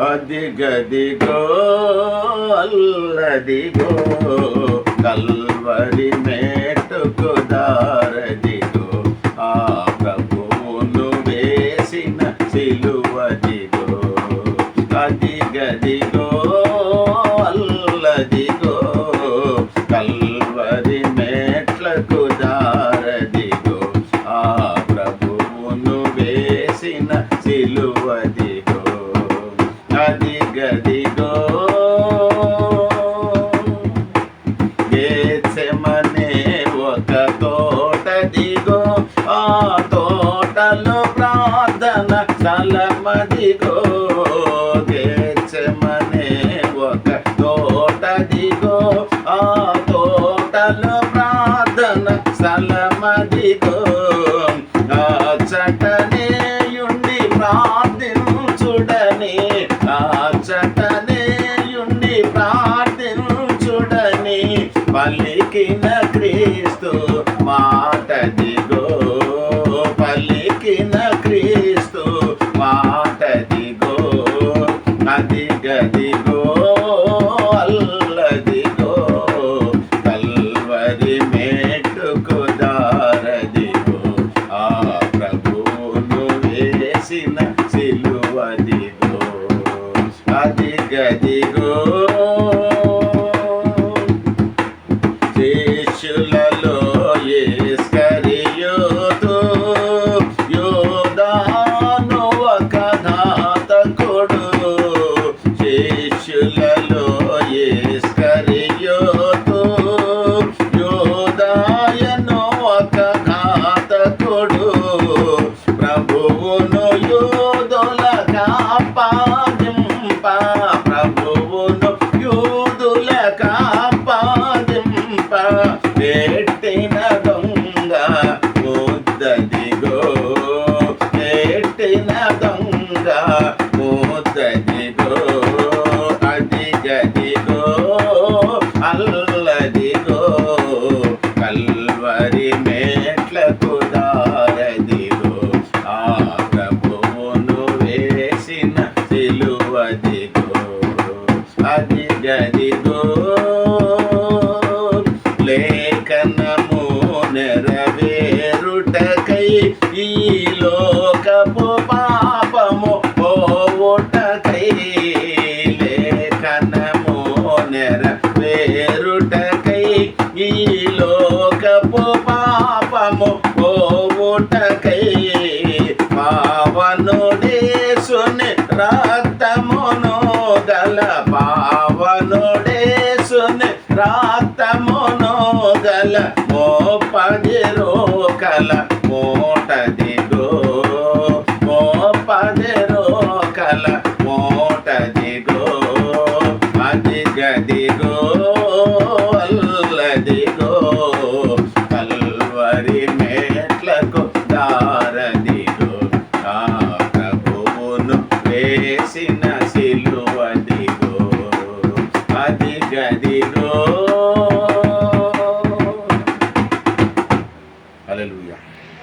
అదిగదిగో అల్లదిగో కల్వరి మేటుకు దారదిగో. ఆ ప్రభువును వేసిన సిలువది స్థలమదిగో ఆ చటనేయుండి ప్రార్థించుడని ఆ చటనేయుండి ప్రార్థించుడని పలికిన క్రీస్తు మాట దిగో పలికిన క్రీస్తు మాట దిగో అది గదిగో అల్లదిగో కల్వరి మేటుకు ప్రభువును అది గదిగో లేఖనము నెరవేరుటకై ఈ లోకపు పాపము పోవుటకై లేఖనము నెరవేరుటకై ఈ లోకపు పాపము పోవుటకై పావనుడేసుని రా రోకల ఓ పది రోకల మూటది ఓ పది రోకల మూటది అది గదిగో అల్లదిగో కల్వరి మేట్లకు దారదిగో కాకబోను వేసిన సిలువదిగో అది గది